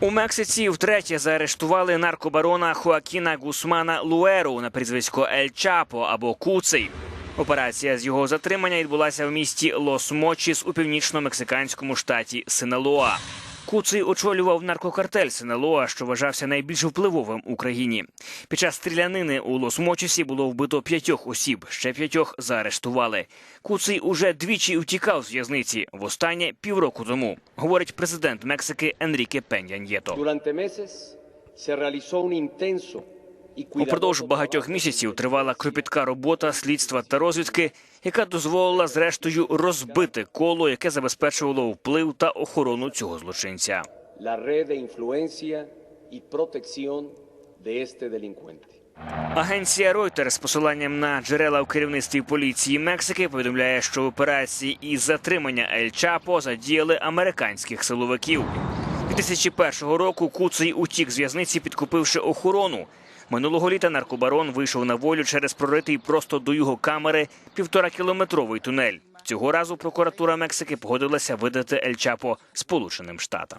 У Мексиці втретє заарештували наркобарона Хоакіна Гусмана Луеру на прізвисько Ель Чапо або Куций. Операція з його затримання відбулася в місті Лос Мочіс у північно-мексиканському штаті Синалоа. Куций очолював наркокартель Синалоа, що вважався найбільш впливовим у країні. Під час стрілянини у Лос Мочісі було вбито п'ятьох осіб, ще п'ятьох заарештували. Куций уже двічі втікав з в'язниці, востаннє півроку тому, говорить президент Мексики Енріке Пенья Упродовж багатьох місяців тривала кропітка робота слідства та розвідки, яка дозволила зрештою розбити коло, яке забезпечувало вплив та охорону цього злочинця. Агенція Reuters з посиланням на джерела в керівництві поліції Мексики повідомляє, що в операції із затримання Ель Чапо задіяли американських силовиків. 2001 року Куций утік з в'язниці, підкупивши охорону. Минулого літа наркобарон вийшов на волю через проритий просто до його камери півторакілометровий тунель. Цього разу прокуратура Мексики погодилася видати Ель Чапо Сполученим Штатам.